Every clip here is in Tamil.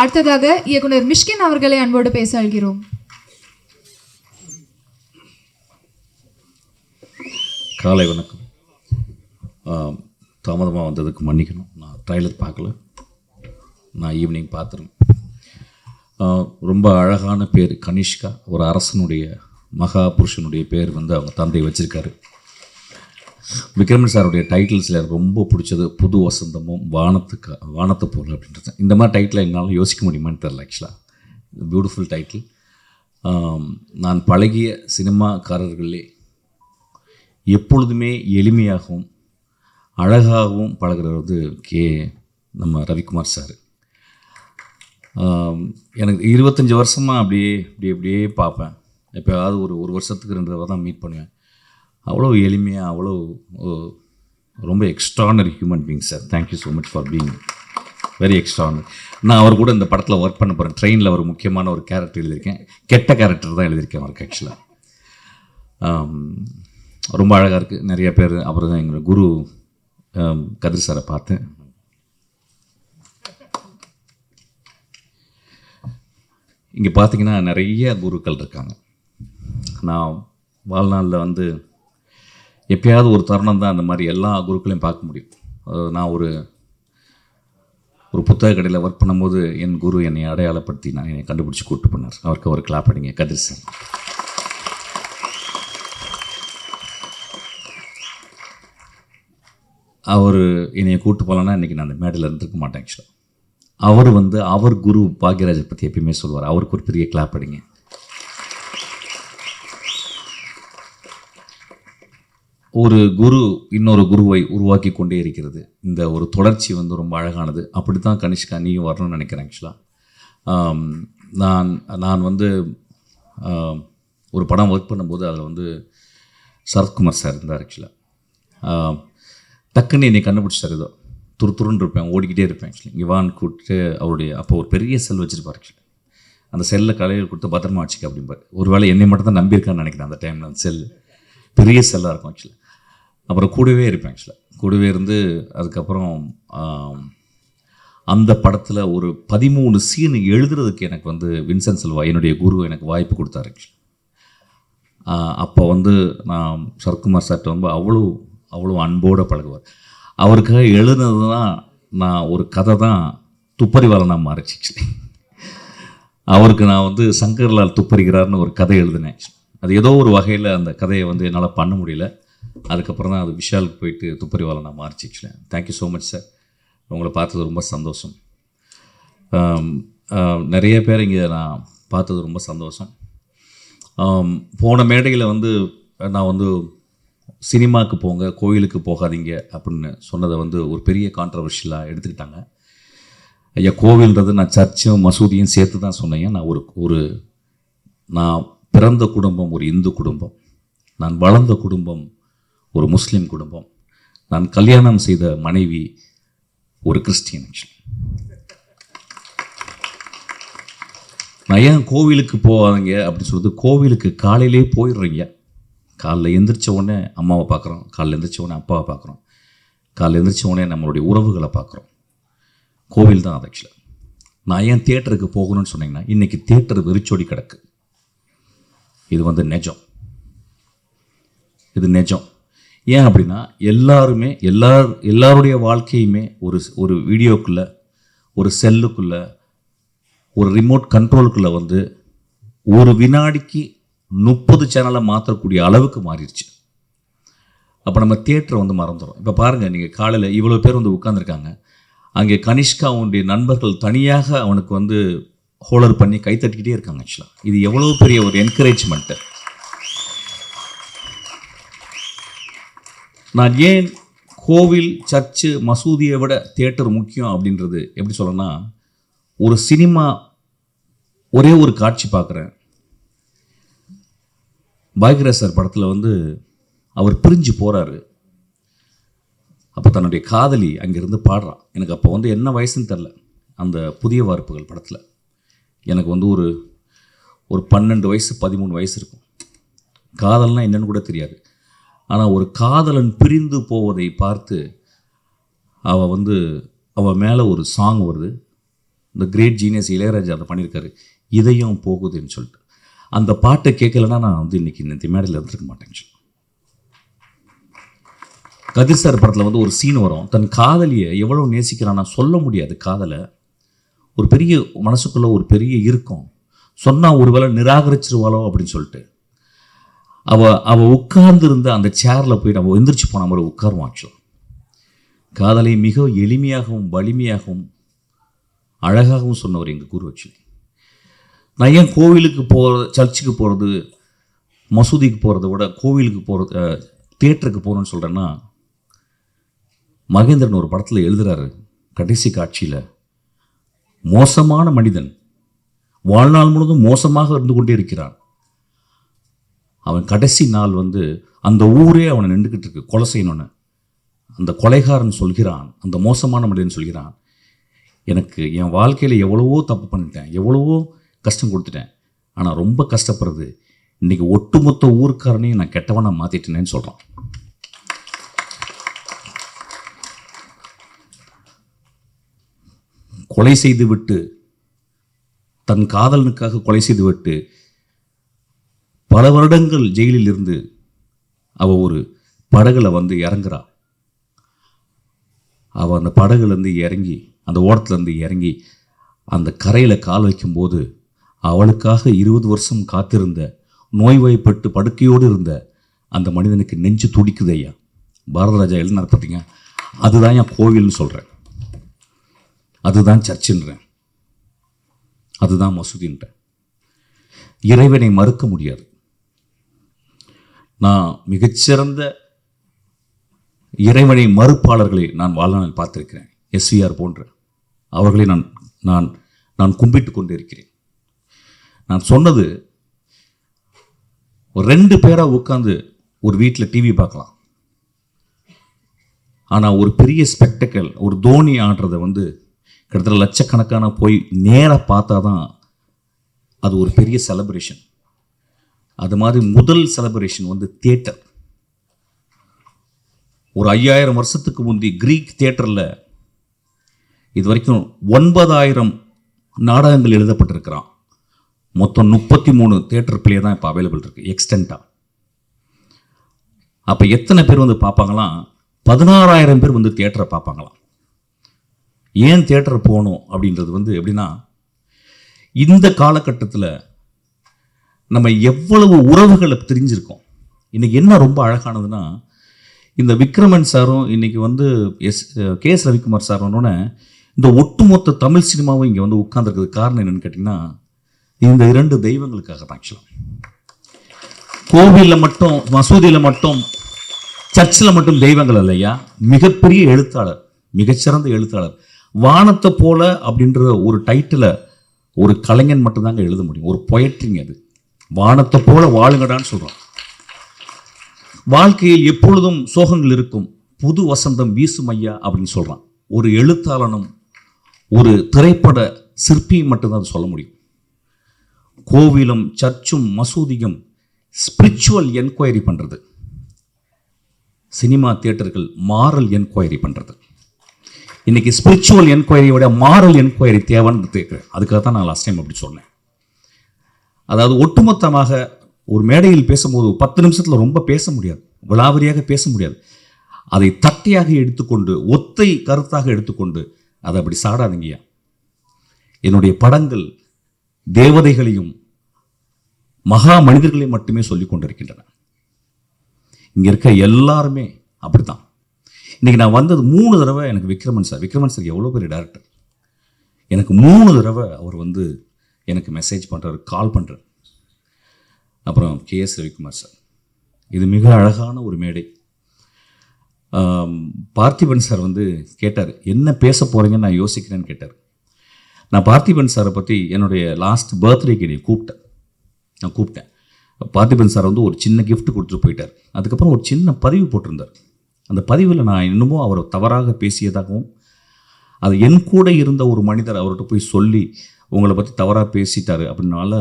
அடுத்ததாக இயக்குனர் மிஷ்கின் அவர்களை அன்போடு பேச அழுகிறோம் காலை வணக்கம். தாமதமாக வந்ததுக்கு மன்னிக்கணும். நான் ட்ரைலர் பார்க்கல. நான் ஈவினிங் பார்த்துருவேன் ரொம்ப அழகான பேர் கனிஷ்கா. ஒரு அரசனுடைய மகா புருஷனுடைய பேர் வந்து அவங்க தந்தை வச்சுருக்காரு. விக்ரமன் சாருடைய டைட்டில்ஸில் எனக்கு ரொம்ப பிடிச்சது புது வசந்தமும் வானத்துக்கு வானத்தை பொருள் அப்படின்றது. இந்த மாதிரி டைட்டில் என்னால் யோசிக்க முடியுமான்னு தெரில ஆக்சுவலாக பியூட்டிஃபுல் டைட்டில் நான் பழகிய சினிமாக்காரர்களே எப்பொழுதுமே எளிமையாகவும் அழகாகவும் பழகுறது வந்து கே நம்ம ரவிக்குமார் சார். எனக்கு இருபத்தஞ்சி வருஷமாக அப்படியே இப்படி அப்படியே பார்ப்பேன். எப்போயாவது ஒரு ஒரு வருஷத்துக்கு ரெண்டு தடவை தான் மீட் பண்ணுவேன். அவ்வளோ எளிமையாக அவ்வளோ ரொம்ப extraordinary human being sir thank you so much for being very extraordinary நான் அவர் கூட இந்த படத்தில் ஒர்க் பண்ண போகிறேன் ட்ரெயினில் ஒரு முக்கியமான ஒரு கேரக்டர் எழுதியிருக்கேன். கெட்ட கேரக்டர் தான் எழுதியிருக்கேன் அவருக்கு ஆக்சுவலாக ரொம்ப அழகாக இருக்குது நிறைய பேர் அவர் தான் எங்களோட குரு கதிர் சாரை பார்த்தேன். இங்கே பார்த்தீங்கன்னா நிறைய குருக்கள் இருக்காங்க. நான் வாழ்நாளில் வந்து எப்பயாவது ஒரு தருணம் தான் அந்த மாதிரி எல்லா குருக்களையும் பார்க்க முடியும். நான் ஒரு ஒரு புத்தக கடையில் ஒர்க் பண்ணும்போது என் குரு என்னை அடையாளப்படுத்தி நான் என்னை கண்டுபிடிச்சி கூப்பிட்டு பண்ணார் அவருக்கு ஒரு கிளாப் அடிங்க. கதிர் சார். அவர் என்னை கூட்டு போகலன்னா இன்றைக்கி நான் அந்த மேடையில் இருந்திருக்க மாட்டேன் ஆக்சுவலாக அவர் வந்து அவர் குரு பாக்யராஜை பற்றி எப்பயுமே சொல்லுவார். அவருக்கு ஒரு பெரிய கிளாப் அடிங்க. ஒரு குரு இன்னொரு குருவை உருவாக்கி கொண்டே இருக்கிறது. இந்த ஒரு தொடர்ச்சி வந்து ரொம்ப அழகானது. அப்படி தான் கனிஷ்கா நீயும் வரணும்னு நினைக்கிறேன் ஆக்சுவலாக நான் நான் வந்து ஒரு படம் ஒர்க் பண்ணும்போது அதில் வந்து சரத்குமார் சார் இருந்தார் ஆக்சுவலாக டக்குன்னு என்னை கண்டுபிடிச்சார் ஏதோ துரு துருன்னு இருப்பேன் ஓடிக்கிட்டே இருப்பேன் ஆக்சுவலி இவான் கூப்பிட்டு அவருடைய அப்போ ஒரு பெரிய செல் வச்சுருப்பார் ஆக்சுவலி அந்த செல்லில் கலையில் கொடுத்து பத்திரமா வச்சுக்க அப்படிம்பார். ஒருவேளை என்னை மட்டும் தான் நம்பியிருக்கான்னு நினைக்கிறேன் அந்த டைமில் அந்த செல். பெரிய செல்லாக இருக்கும் ஆக்சுவலி அப்புறம் கூடவே இருப்பேன் ஆக்சுவலாக கூடவே இருந்து அதுக்கப்புறம் அந்த படத்தில் ஒரு பதிமூணு சீன் எழுதுறதுக்கு எனக்கு வந்து வின்சென்ட் செல்வா என்னுடைய குரு எனக்கு வாய்ப்பு கொடுத்தாரு அப்போ வந்து நான் சரத்குமார் சார்ட்ட ரொம்ப அவ்வளோ அவ்வளோ அன்போடு பழகுவார். அவருக்காக எழுதுனது தான் நான் ஒரு கதை தான் துப்பறிவாளனாக மாறிச்சு அவருக்கு நான் வந்து சங்கர்லால் துப்பறிகிறார்னு ஒரு கதை எழுதினேன் அது ஏதோ ஒரு வகையில் அந்த கதையை வந்து என்னால் பண்ண முடியல. அதுக்கப்புறம் தான் அது விஷாலுக்கு போயிட்டு துப்பறிவாளனாக மாறிச்சு actually thank you so much sir உங்களை பார்த்தது ரொம்ப சந்தோஷம். நிறைய பேர் இங்கே நான் பார்த்தது ரொம்ப சந்தோஷம். போன மேடையில் வந்து நான் வந்து சினிமாவுக்கு போங்க கோயிலுக்கு போகாதீங்க அப்படின்னு சொன்னதை வந்து ஒரு பெரிய கான்ட்ரவர்ஷியலாக எடுத்துக்கிட்டாங்க. ஐயா கோவில்ன்றது நான் சர்ச்சும் மசூதியும் சேர்த்து தான் சொன்னேன். நான் ஒரு ஒரு நான் பிறந்த குடும்பம் ஒரு இந்து குடும்பம். நான் வளர்ந்த குடும்பம் ஒரு முஸ்லீம் குடும்பம். நான் கல்யாணம் செய்த மனைவி ஒரு கிறிஸ்டியன் நான் ஏன் கோவிலுக்கு போவாதீங்க அப்படின்னு சொல்லுறது கோவிலுக்கு காலையிலே போயிடுறீங்க. காலைல எந்திரிச்ச உடனே அம்மாவை பார்க்குறோம். காலைல எந்திரிச்ச உடனே அப்பாவை பார்க்குறோம். காலைல எந்திரிச்ச உடனே நம்மளுடைய உறவுகளை பார்க்குறோம். கோவில் தான் அது ஆக்சுவலாக நான் ஏன் தேட்டருக்கு போகணும்னு சொன்னீங்கன்னா இன்றைக்கி தேட்டர் வெறிச்சோடி கிடக்கு. இது வந்து நெஜம். இது நெஜம். ஏன் அப்படின்னா எல்லாருமே எல்லார் எல்லாருடைய வாழ்க்கையுமே ஒரு ஒரு வீடியோக்குள்ளே ஒரு செல்லுக்குள்ளே ஒரு ரிமோட் கண்ட்ரோலுக்குள்ளே வந்து ஒரு வினாடிக்கு முப்பது சேனலை மாற்றக்கூடிய அளவுக்கு மாறிடுச்சு. அப்போ நம்ம தியேட்டரை வந்து மறந்துடும் இப்போ பாருங்கள் நீங்கள் காலையில் இவ்வளோ பேர் வந்து உட்காந்துருக்காங்க அங்கே கனிஷ்கா அவனுடைய நண்பர்கள் தனியாக அவனுக்கு வந்து ஹோலர் பண்ணி கைத்தட்டிக்கிட்டே இருக்காங்க ஆக்சுவலாக இது எவ்வளோ பெரிய ஒரு என்கரேஜ்மெண்ட்டு நான் ஏன் கோவில் சர்ச்சு மசூதியை விட தேட்டர் முக்கியம் அப்படின்றது எப்படி சொல்லணும்னா ஒரு சினிமா ஒரே ஒரு காட்சி பார்க்குறேன். பாக்யராஜ் சார் படத்தில் வந்து அவர் பிரிஞ்சு போகிறாரு அப்போ தன்னுடைய காதலி அங்கேருந்து பாடுறான் எனக்கு அப்போ வந்து என்ன வயசுன்னு தெரில அந்த புதிய வார்ப்புகள் படத்தில். எனக்கு வந்து ஒரு ஒரு பன்னெண்டு வயசு பதிமூணு வயசு இருக்கும். காதல்னால் என்னன்னு கூட தெரியாது. ஆனால் ஒரு காதலன் பிரிந்து போவதை பார்த்து அவள் வந்து அவள் மேலே ஒரு சாங் வருது. இந்த கிரேட் ஜீனியஸ் இளையராஜா அதை பண்ணியிருக்காரு. இதையும் போகுதுன்னு சொல்லிட்டு. அந்த பாட்டை கேட்கலன்னா நான் வந்து இன்னைக்கு இந்த மேடையில் இருந்திருக்க மாட்டேன் actually. கதிர் சார் படத்தில் வந்து ஒரு சீன் வரும். தன் காதலியை எவ்வளோ நேசிக்கிறான்னா சொல்ல முடியாது. காதலை ஒரு பெரிய மனசுக்குள்ளே ஒரு பெரிய இருக்கும். சொன்னால் ஒருவேளை நிராகரிச்சிருவாளோ அப்படின்னு சொல்லிட்டு. அவள் அவள் உட்கார்ந்து இருந்த அந்த சேரில் போய் நம்ம எந்திரிச்சு போன மாதிரி உட்காருவோம் ஆக்சுவலாக காதலை மிக எளிமையாகவும் வலிமையாகவும் அழகாகவும் சொன்னவர் எங்கள் குரு ஆக்சுவலி நான் ஏன் கோவிலுக்கு போகிற சர்ச்சுக்கு போகிறது மசூதிக்கு போகிறத விட கோவிலுக்கு போகிறது தேட்டருக்கு போகிறேன்னு சொல்கிறேன்னா மகேந்திரன் ஒரு படத்தில் எழுதுகிறாரு கடைசி காட்சியில் மோசமான மனிதன் வாழ்நாள் முழுவதும் மோசமாக இருந்து கொண்டே இருக்கிறான். அவன் கடைசி நாள் வந்து அந்த ஊரே அவனை நின்றுக்கிட்டு இருக்கு. கொலை செய்யணும்னு அந்த கொலைகாரன் சொல்கிறான். அந்த மோசமான மனிதன் சொல்கிறான். எனக்கு என் வாழ்க்கையில் எவ்வளவோ தப்பு பண்ணிட்டேன். எவ்வளவோ கஷ்டம் கொடுத்துட்டேன். ஆனால் ரொம்ப கஷ்டப்படுறது இன்றைக்கி ஒட்டுமொத்த ஊருக்காரனையும் நான் கெட்டவனாக மாற்றிட்டேனேன்னு சொல்கிறான் கொலை செய்துவிட்டு தன் காதலனுக்காக கொலை செய்துவிட்டு பல வருடங்கள் ஜெயிலில் இருந்து அவ ஒரு படகுல வந்து இறங்குறா. அவ அந்த படகுலேருந்து இறங்கி அந்த ஓடத்துலேருந்து இறங்கி அந்த கரையில் கால் வைக்கும்போது அவளுக்காக இருபது வருஷம் காத்திருந்த நோய்வாய்ப்பட்டு படுக்கையோடு இருந்த அந்த மனிதனுக்கு நெஞ்சு துடிக்குது ஐயா. பாரதராஜா எழுதினார் நடத்துறீங்க அதுதான் என் கோவில்னு சொல்கிறேன் அதுதான் சர்ச்சுன்றேன். அதுதான் மசூதின்றேன். இறைவனை மறுக்க முடியாது. நான் மிகச்சிறந்த இறைவனை மறுப்பாளர்களை நான் வாழ்நாளில் பார்த்திருக்கிறேன். எஸ்விஆர் போன்ற அவர்களை நான் நான் நான் கும்பிட்டு கொண்டு இருக்கிறேன் நான் சொன்னது ஒரு ரெண்டு பேராக உட்காந்து ஒரு வீட்டில் டிவி பார்க்கலாம். ஆனால் ஒரு பெரிய ஸ்பெக்டக்கல் ஒரு தோனி ஆடுறதை வந்து கிட்டத்தட்ட லட்சக்கணக்கான போய் நேராக பார்த்தா தான் அது ஒரு பெரிய செலப்ரேஷன் அது மாதிரி முதல் செலப்ரேஷன் வந்து தியேட்டர் ஒரு ஐயாயிரம் வருஷத்துக்கு முந்தி கிரீக் தியேட்டரில் இது வரைக்கும் ஒன்பதாயிரம் நாடகங்கள் எழுதப்பட்டிருக்கிறான். மொத்தம் முப்பத்தி மூணு தியேட்டர் பிளே தான் இப்போ அவைலபிள் இருக்குது எக்ஸ்டெண்ட்டாக அப்போ எத்தனை பேர் வந்து பார்ப்பாங்களாம்? பதினாறாயிரம் பேர் வந்து தியேட்டரை பார்ப்பாங்களாம். ஏன் தியேட்டர் போகணும் அப்படின்றது வந்து எப்படின்னா இந்த காலகட்டத்தில் நம்ம எவ்வளவு உறவுகளை தெரிஞ்சிருக்கோம் இன்னைக்கு என்ன ரொம்ப அழகானதுன்னா இந்த விக்ரமன் சாரும் இன்னைக்கு வந்து S K S Ravikumar sir வந்தோடனே இந்த ஒட்டுமொத்த தமிழ் சினிமாவும் இங்கே வந்து உட்கார்ந்துருக்கிறது காரணம் என்னென்னு கேட்டிங்கன்னா இந்த இரண்டு தெய்வங்களுக்காக தான் ஆக்சுவலாக கோவிலில் மட்டும் மசூதியில் மட்டும் சர்ச்சில் மட்டும் தெய்வங்கள் இல்லையா மிகப்பெரிய எழுத்தாளர் மிகச்சிறந்த எழுத்தாளர். வானத்தை போல அப்படின்ற ஒரு டைட்டிலை ஒரு கலைஞன் மட்டும்தாங்க எழுத முடியும். ஒரு பொயட்ரிங் அது. வானத்தை போல வாழுங்கடான்னு சொல்கிறோம் வாழ்க்கையில் எப்பொழுதும் சோகங்கள் இருக்கும். புது வசந்தம் வீசும் ஐயா அப்படின்னு சொல்கிறான் ஒரு எழுத்தாளனும் ஒரு திரைப்பட சிற்பியும் மட்டும்தான் அதை சொல்ல முடியும். கோவிலும் சர்ச்சும் மசூதியும் ஸ்பிரிச்சுவல் என்கொயரி பண்ணுறது சினிமா தியேட்டர்கள் மாரல் என்கொயரி பண்ணுறது இன்னைக்கு ஸ்பிரிச்சுவல் என்கொயரியோட மாரல் என்கொயரி தேவைன்னு கேட்குறேன். அதுக்காக தான் நான் லாஸ்ட் டைம் அப்படி சொன்னேன். அதாவது ஒட்டுமொத்தமாக ஒரு மேடையில் பேசும்போது பத்து நிமிஷத்தில் ரொம்ப பேச முடியாது. விளாவரியாக பேச முடியாது. அதை தட்டையாக எடுத்துக்கொண்டு ஒத்தை கருத்தாக எடுத்துக்கொண்டு அதை அப்படி சாடாதீங்கய்யா என்னுடைய படங்கள் தேவதைகளையும் மகா மனிதர்களையும் மட்டுமே சொல்லிக் கொண்டிருக்கின்றன. இங்கே இருக்க எல்லாருமே அப்படித்தான். இன்னைக்கு நான் வந்தது மூணு தடவை எனக்கு விக்ரமன் சார். விக்ரமன் சார் எவ்வளோ பெரிய டேரக்டர் எனக்கு மூணு தடவை அவர் வந்து எனக்கு மெசேஜ் பண்ணுறாரு கால் பண்ணுறார் அப்புறம் கேஎஸ் ரவிக்குமார் சார். இது மிக அழகான ஒரு மேடை. பார்த்திபன் சார் வந்து கேட்டார் என்ன பேச போகிறீங்கன்னு நான் யோசிக்கிறேன்னு கேட்டார். நான் பார்த்திபன் சாரை பற்றி என்னுடைய லாஸ்ட் பர்த்டேக்கு என்னை கூப்பிட்டேன். நான் கூப்பிட்டேன். பார்த்திபன் சார் வந்து ஒரு சின்ன கிஃப்ட் கொடுத்துட்டு போயிட்டார். அதுக்கப்புறம் ஒரு சின்ன பதிவு போட்டிருந்தார். அந்த பதிவில் நான் இன்னமும் அவரை தவறாக பேசியதாகவும் அது என் கூட இருந்த ஒரு மனிதர் அவர்கிட்ட போய் சொல்லி உங்களை பற்றி தவறாக பேசிட்டாரு அப்படின்னால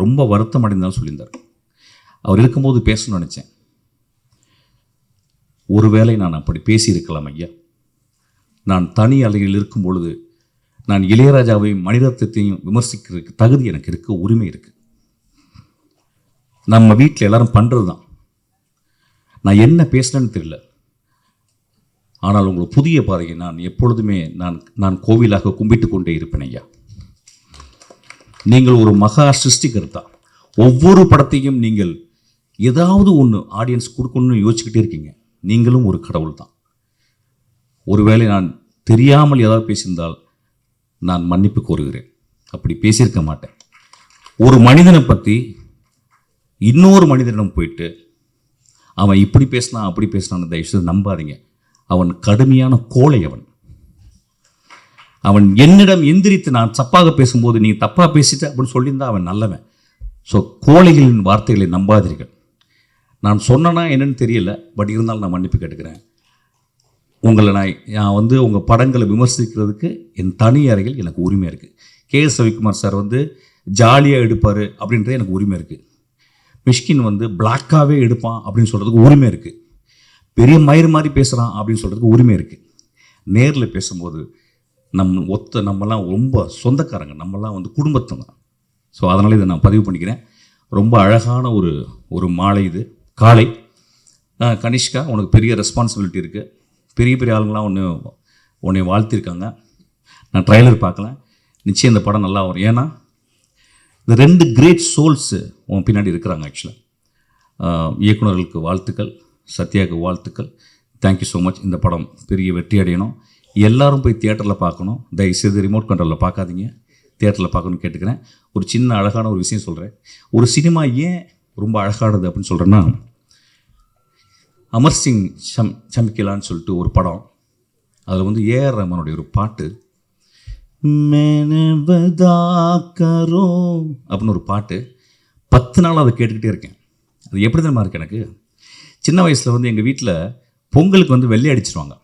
ரொம்ப வருத்தம் அடைந்தாலும் சொல்லியிருந்தார். அவர் இருக்கும்போது பேசணும்னு நினச்சேன். ஒருவேளை நான் அப்படி பேசியிருக்கலாம் ஐயா. நான் தனி அலையில் இருக்கும் பொழுது நான் இளையராஜாவையும் மணிரத்னத்தையும் விமர்சிக்கிறதுக்கு தகுதி எனக்கு இருக்க உரிமை இருக்குது நம்ம வீட்டில் எல்லாரும் பண்ணுறது தான் நான் என்ன பேசுனேன்னு தெரியல. ஆனால் உங்களுக்கு புதிய பாதையை நான் எப்பொழுதுமே நான் நான் கோவிலாக கும்பிட்டு கொண்டே இருப்பேன் ஐயா. நீங்கள் ஒரு மகா சிருஷ்டிகர்த்தா. ஒவ்வொரு படத்தையும் நீங்கள் ஏதாவது ஒன்று ஆடியன்ஸ் கொடுக்கணும்னு யோசிச்சுக்கிட்டே இருக்கீங்க. நீங்களும் ஒரு கடவுள் தான் ஒருவேளை நான் தெரியாமல் ஏதாவது பேசியிருந்தால் நான் மன்னிப்பு கோருகிறேன். அப்படி பேசியிருக்க மாட்டேன். ஒரு மனிதனை பற்றி இன்னொரு மனிதனிடம் போயிட்டு அவன் இப்படி பேசினான் அப்படி பேசினான்னு தயவுசெய்து நம்பாதீங்க. அவன் கடுமையான கோழை அவன். அவன் என்னிடம் எந்திரித்து நான் தப்பாக பேசும்போது நீ தப்பாக பேசிட்ட அப்படின்னு சொல்லியிருந்தா அவன் நல்லவன். ஸோ கோழைகளின் வார்த்தைகளை நம்பாதீர்கள். நான் சொன்னனா என்னன்னு தெரியல பட் இருந்தாலும் நான் மன்னிப்பு கேட்டுக்கிறேன். உங்களை நான் நான் வந்து உங்கள் படங்களை விமர்சிக்கிறதுக்கு என் தனி அறையில் எனக்கு உரிமை இருக்குது கே எஸ் ரவிக்குமார் சார் வந்து ஜாலியாக எடுப்பார் அப்படின்றது எனக்கு உரிமை இருக்குது மிஷ்கின் வந்து பிளாக்காகவே எடுப்பான் அப்படின்னு சொல்கிறதுக்கு உரிமை இருக்குது பெரிய மயிர் மாதிரி பேசுகிறான் அப்படின்னு சொல்கிறதுக்கு உரிமை இருக்குது நேரில் பேசும்போது நம் ஒத்த நம்மலாம் ரொம்ப சொந்தக்காரங்க நம்மலாம் வந்து குடும்பத்தங்க ஸோ அதனால் இதை நான் பதிவு பண்ணிக்கிறேன். ரொம்ப அழகான ஒரு ஒரு மாலை இது. காலை. கனிஷ்கா உனக்கு பெரிய ரெஸ்பான்சிபிலிட்டி இருக்குது பெரிய பெரிய ஆளுங்களாம் ஒன்று உன்னை வாழ்த்திருக்காங்க. நான் ட்ரைலர் பார்க்கல. நிச்சயம் இந்த படம் நல்லா வரும். ஏன்னா இந்த ரெண்டு கிரேட் சோல்ஸு உன் பின்னாடி இருக்கிறாங்க ஆக்சுவலாக இயக்குனர்களுக்கு வாழ்த்துக்கள் சத்யாவுக்கு வாழ்த்துக்கள். தேங்க்யூ ஸோ மச் இந்த படம் பெரிய வெற்றி அடையணும். எல்லாரும் போய் தியேட்டரில் பார்க்கணும். தயவுசெய்து ரிமோட் கண்ட்ரோலில் பார்க்காதீங்க. தியேட்டரில் பார்க்கணும்னு கேட்டுக்கிறேன். ஒரு சின்ன அழகான ஒரு விஷயம் சொல்கிறேன் ஒரு சினிமா ஏன் ரொம்ப அழகானது அப்படின்னு சொல்கிறேன்னா அமர் சிங் சம் சமிக்கலான்னு சொல்லிட்டு ஒரு படம். அதில் வந்து ஏஆர் ரஹ்மானுடைய ஒரு பாட்டு. "மேனவதா அப்படின்னு ஒரு பாட்டு. பத்து நாள் அதை கேட்டுக்கிட்டே இருக்கேன். அது எப்படி தெரியுமா இருக்கு எனக்கு? சின்ன வயசில் வந்து எங்கள் வீட்டில் பொங்கலுக்கு வந்து வெள்ளை அடிச்சிருவாங்க.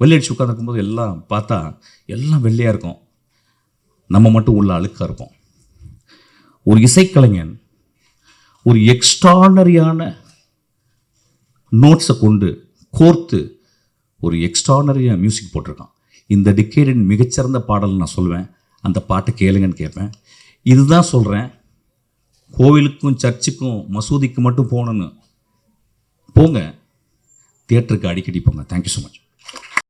வெள்ளையடிச்சு உட்காந்துருக்கும் போது எல்லாம் பார்த்தா எல்லாம் வெள்ளையாக இருக்கும். நம்ம மட்டும் உள்ள அழுக்காக இருப்போம் ஒரு இசைக்கலைஞன் ஒரு எக்ஸ்ட்ரானரியான நோட்ஸை கொண்டு கோர்த்து ஒரு எக்ஸ்ட்ரானரியாக மியூசிக் போட்டிருக்கான். இந்த டிக்கேடின் மிகச்சிறந்த பாடல் நான் சொல்லுவேன் அந்த பாட்டை கேளுங்கன்னு கேட்பேன். இதுதான் சொல்கிறேன் கோவிலுக்கும் சர்ச்சுக்கும் மசூதிக்கு மட்டும் போகணுன்னு போங்க. தியேட்டருக்கு அடிக்கடி போங்க. Thank you so much